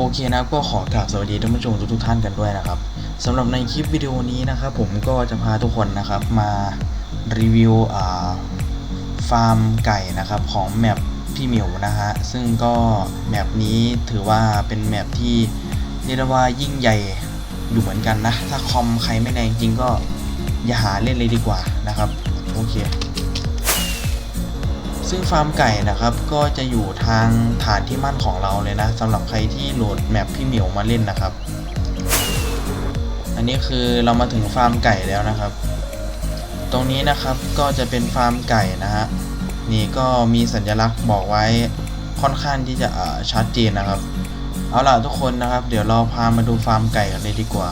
โอเคนะก็ขอกราบสวัสดีท่านผู้ชมทุกท่านกันด้วยนะครับสำหรับในคลิปวิดีโอนี้นะครับผมก็จะพาทุกคนนะครับมารีวิวฟาร์มไก่นะครับของแมปพี่หมิวนะฮะซึ่งก็แมปนี้ถือว่าเป็นแมปที่เรียกว่ายิ่งใหญ่อยู่เหมือนกันนะ ถ้าคอมใครไม่แรงจริงก็อย่าหาเล่นเลยดีกว่านะครับโอเค ซึ่งฟาร์มไก่นะครับก็จะอยู่ทางฐานที่มั่นของเราเลยนะสำหรับใครที่โหลดแมปพี่เหมียวมาเล่นนะครับ อันนี้คือเรามาถึงฟาร์มไก่แล้วนะครับ ตรงนี้นะครับก็จะเป็นฟาร์มไก่นะฮะนี่ก็มีสัญลักษณ์บอกไว้ค่อนข้างที่จะอ่าชัดเจนนะครับ เอาล่ะทุกคนนะครับ เดี๋ยวเราพามาดูฟาร์มไก่กันเลยดีกว่า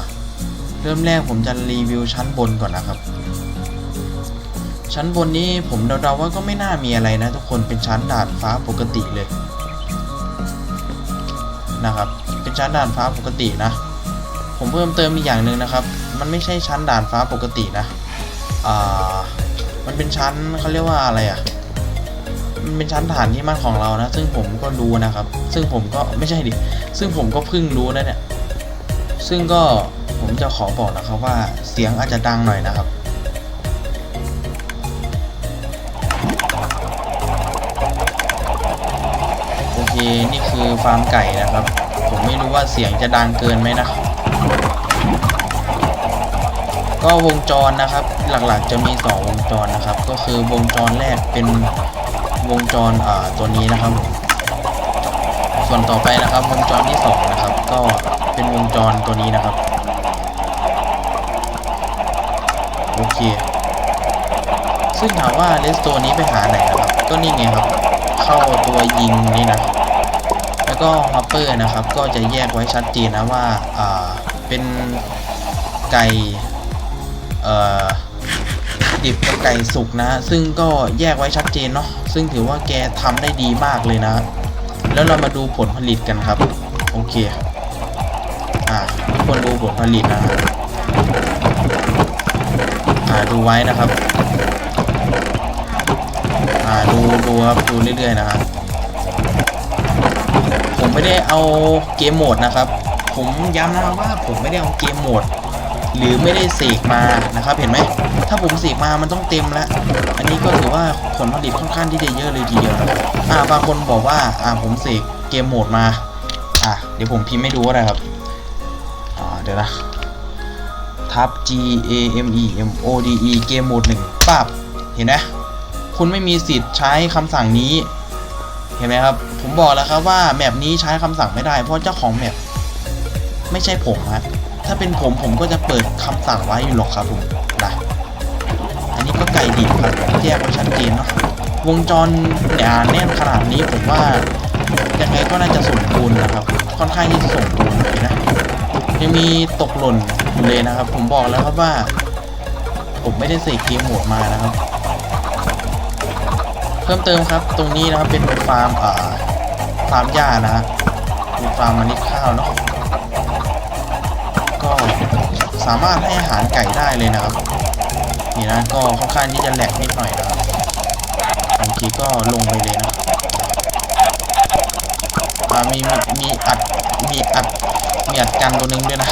เริ่มแรกผมจะรีวิวชั้นบนก่อนนะครับ ชั้นบนนี้ผมเดาๆว่าก็ไม่น่ามีอะไรนะทุกคนเป็นชั้นดาดฟ้าปกติเลยนะครับเป็นชั้นดาดฟ้าปกตินะ ผมเพิ่มเติมอีกอย่างหนึ่งนะครับ มันไม่ใช่ชั้นดาดฟ้าปกตินะอ่ามันเป็นชั้นเขาเรียกว่าอะไรอะมันเป็นชั้นฐานที่มั่นของเรานะ ซึ่งผมก็รู้นะครับ ซึ่งผมก็ไม่ใช่ดิ ซึ่งผมก็เพิ่งรู้นะเนี่ย ซึ่งก็ผมจะขอบอกนะครับว่าเสียงอาจจะดังหน่อยนะครับ นี่คือฟาร์มไก่นะครับ ผมไม่รู้ว่าเสียงจะดังเกินไหมนะก็วงจรนะครับ หลักๆจะมี 2 วงจรนะครับ ก็คือวงจรแรกเป็นวงจรอ่าตัวนี้นะครับ ส่วนต่อไปนะครับ วงจรที่2นะครับ ก็เป็นวงจรตัวนี้นะครับโอเคซึ่งถามว่าเลสโตนี้ไปหาไหนนะครับ ก็นี่ไงครับ เข้าตัวยิงนี่นะ แล้วก็ฮอปเปอร์นะครับ ก็จะแยกไว้ชัดเจนนะว่าอ่าเป็นไก่เอ่อดิบกับไก่สุกนะ ซึ่งก็แยกไว้ชัดเจนเนาะซึ่งถือว่าแกทำได้ดีมากเลยนะ แล้วเรามาดูผลผลิตกันครับ โอเคอ่าทุกคนดูผลผลิตนะฮะอ่าดูไว้นะครับอ่าดูดูครับดูเรื่อยๆนะครับ ไม่ได้เอาเกมโหมดนะครับ ผมย้ำนะครับว่าผมไม่ได้เอาเกมโหมด หรือไม่ได้เสกมานะครับ เห็นไหมถ้าผมเสกมามันต้องเต็มแล้วอันนี้ก็ถือว่าผลผลิตค่อนข้างที่จะเยอะเลยทีเดียวนะอ่าบางคนบอกว่าอ่าผมเสกเกมโหมดมาอะเดี๋ยวผมพิมพ์ให้ดูก็ได้ครับอ่าเดี๋ยวนะทับ G A M E M O D E เกมโหมดหนึ่งปั๊บเห็นไหมคุณไม่มีสิทธิ์ใช้คำสั่งนี้ เห็นไหมครับ ผมบอกแล้วครับว่าแมปนี้ใช้คำสั่งไม่ได้ เพราะเจ้าของแมปไม่ใช่ผมฮะถ้าเป็นผมผมก็จะเปิดคำสั่งไว้อยู่หรอกครับผมนะอันนี้ก็ไก่ดิบครับแยกไว้ชัดเจนเนาะวงจรเนี่ยแน่นขนาดนี้ผมว่ายังไงก็น่าจะสมบูรณ์นะครับ ค่อนข้างที่จะสมบูรณ์เลยนะยังมีตกหล่นอยู่เลยนะครับ ผมบอกแล้วครับว่า ผมไม่ได้เสกเกมโหมดมานะครับ เพิ่มเติมครับ ตรงนี้นะครับเป็นฟาร์มอ่าฟาร์มหญ้านะฮะเป็นฟาร์มเมล็ดข้าวเนาะก็สามารถให้อาหารไก่ได้เลยนะครับนี่นะก็ค่อนข้างที่จะแหลกนิดหน่อยนะครับบางทีก็ลงไปเลยนะมีมีมีอัดมีอัดมีอัดกันตัวหนึงด้วยนะ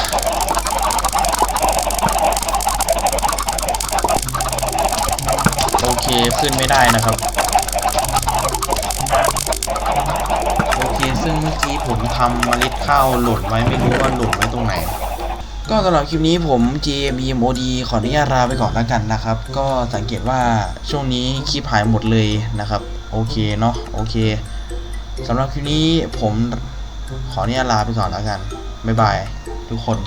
โอเคขึ้นไม่ได้นะครับึ่งเมื่อกี้ผมทำเมล็ดข้าวหล่นไว้ไม่รู้ว่าหล่นไว้ตรงไหน ก็สำหรับคลิปนี้ผม GMEMOD ขออนุญาตลาไปก่อนแล้วกันนะครับ ก็สังเกตว่าช่วงนี้คลิปหายหมดเลยนะครับ โอเคเนาะโอเคสำหรับคลิปนี้ผมขออนุญาตลาไปก่อนแล้วกัน บ๊ายบายทุกคน